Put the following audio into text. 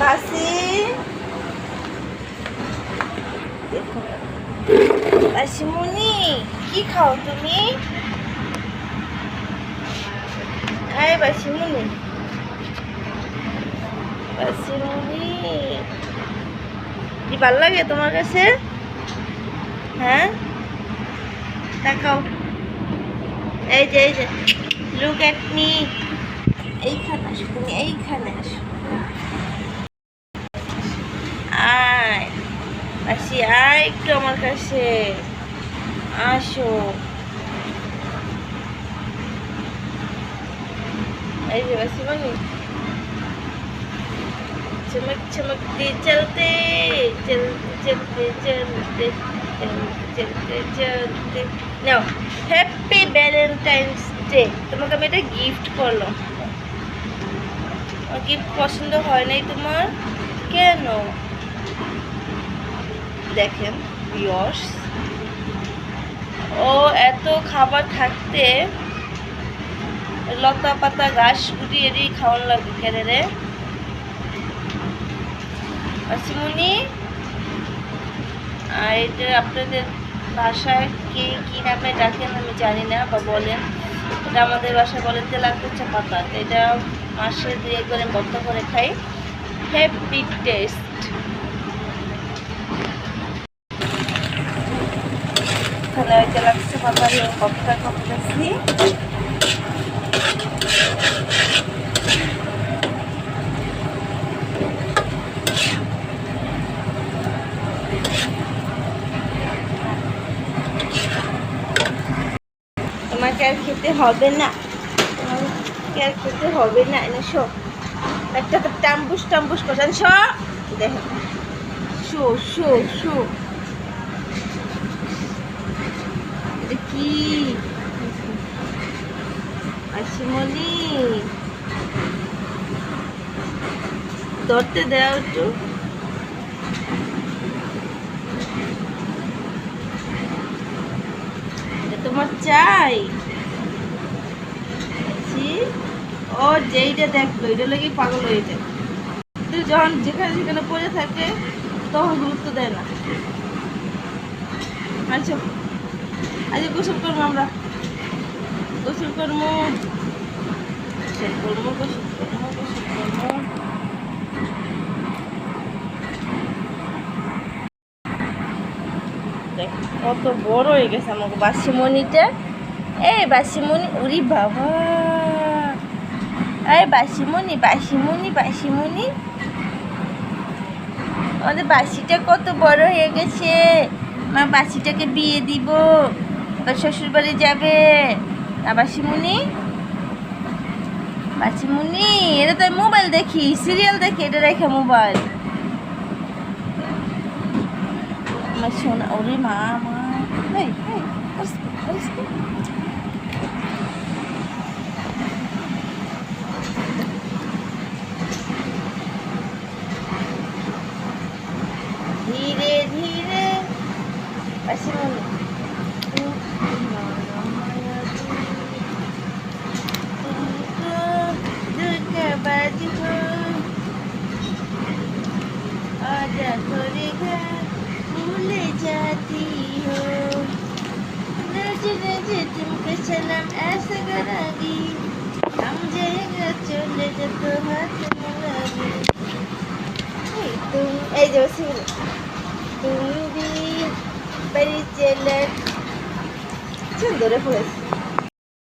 বাসি। বাসিমণি কি খাও তুমি? হ্যাঁ বাসিমণি বাসিমণি কি ভালো লাগে তোমার কাছে? হ্যাঁ? তাকাও এই যে এই যে লুক এট মি এইখানে আসো তুমি, এইখানে আসো। আসি আর একটু আমার কাছে। আসো। এই যে বাসি চমক চমকতে চলতে চলতে চলতে নাও হ্যাপি ভ্যালেন্টাইন্স ডে তোমাকে আমি এটা গিফট করলাম। গিফট পছন্দ হয় নাই তোমার? কেন? দেখেন, বিয়স। ও, এত খাবার থাকতে লতা পাতা ঘাস গুটি এরই খাওয়ানো লাগে কেন রে। আসিমুনি আর এটা আপনাদের ভাষায় কে কী নামে ডাকেন আমি জানি না, বা বলেন। এটা আমাদের বাসায় বলে কুচা পাতা এটা মাসে দুই আমি বদ্ধ করে খাই। হ্যাপি টেস্ট তোমাকে আর খেতে হবে না। তোমাকে আর খেতে হবে না, এনে শো। একটা তো টাম্বুস টাম্বুস করছেন শো। দেখেন শো শো শো। কি আশিমণি ধরতে দেও একটু। তোমার চাই। ও যেইটা দেখল, এটা লেগে পাগল হয়ে যায়। তুই যখন যেখানে যেখানে পড়ে থাকে, তখন গুরুত্ব দেয় না। আচ্ছা। আজ গোসল করব আমরা। গোসল করব। গোসল কত বড় হয়ে গেছে আমাকে বাসিমণিটা। এই বাসিমণি উরি বাবা। এই বাসিমণি বাসিমণি বাসিমণি। আমাদের বাসিটা কত বড় হয়ে গেছে। মা বাসিটাকে বিয়ে দিব। এবার শ্বশুর বাড়ি যাবে। না বাসিমণি বাসিমণি এটা তো মোবাইল দেখি সিরিয়াল দেখি, এটা রেখে মোবাইল। মা। ধীরে ধীরে। পাশে आजा थोड़े घर भूल जाती हो नज नज तुमको सलाम ऐसा करागी हम जाएगा चले जा तो हाथ मिलागी এই তুমি এই যে বসে তুমি বি বাড়ি চলে চল ধরে পড়েছে